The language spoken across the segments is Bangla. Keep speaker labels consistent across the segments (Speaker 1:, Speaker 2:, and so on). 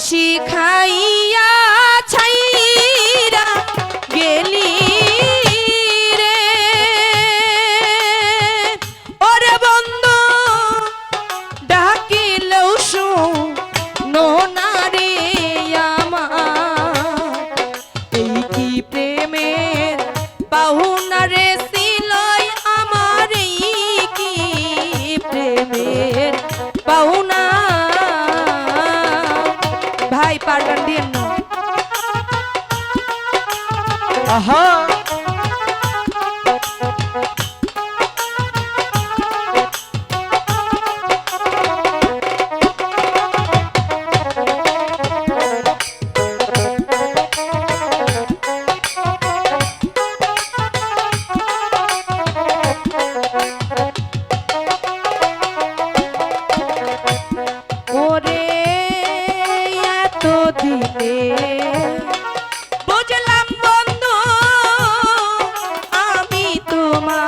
Speaker 1: শিখাইয়া
Speaker 2: আহা
Speaker 1: ওরে তোমার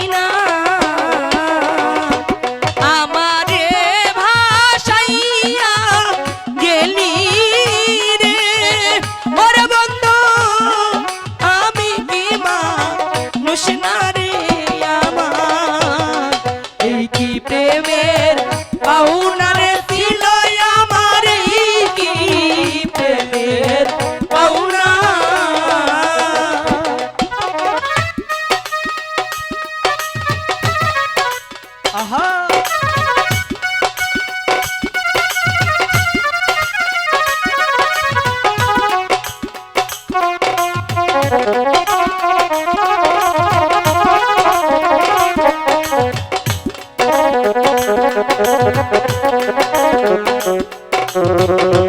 Speaker 1: I know.
Speaker 2: Thank
Speaker 1: you.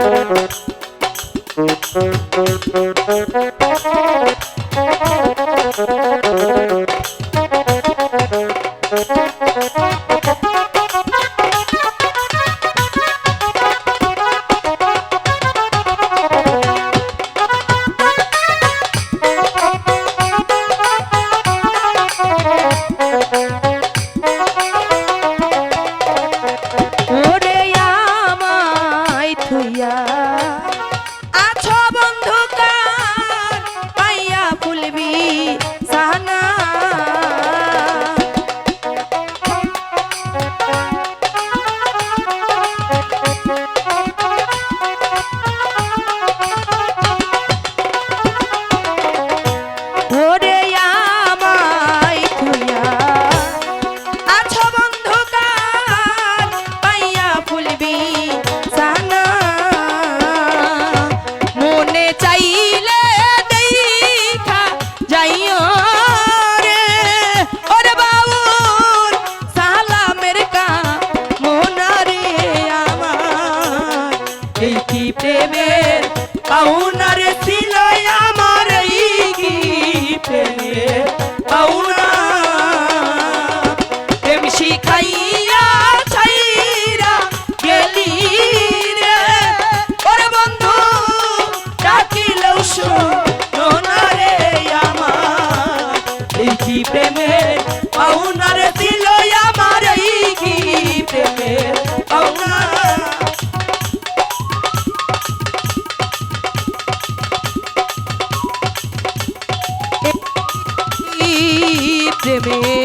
Speaker 1: প্রেমে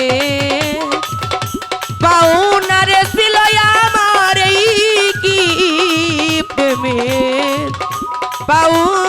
Speaker 1: পাউনারে ছিল আমার কি প্রেমের? পাউনা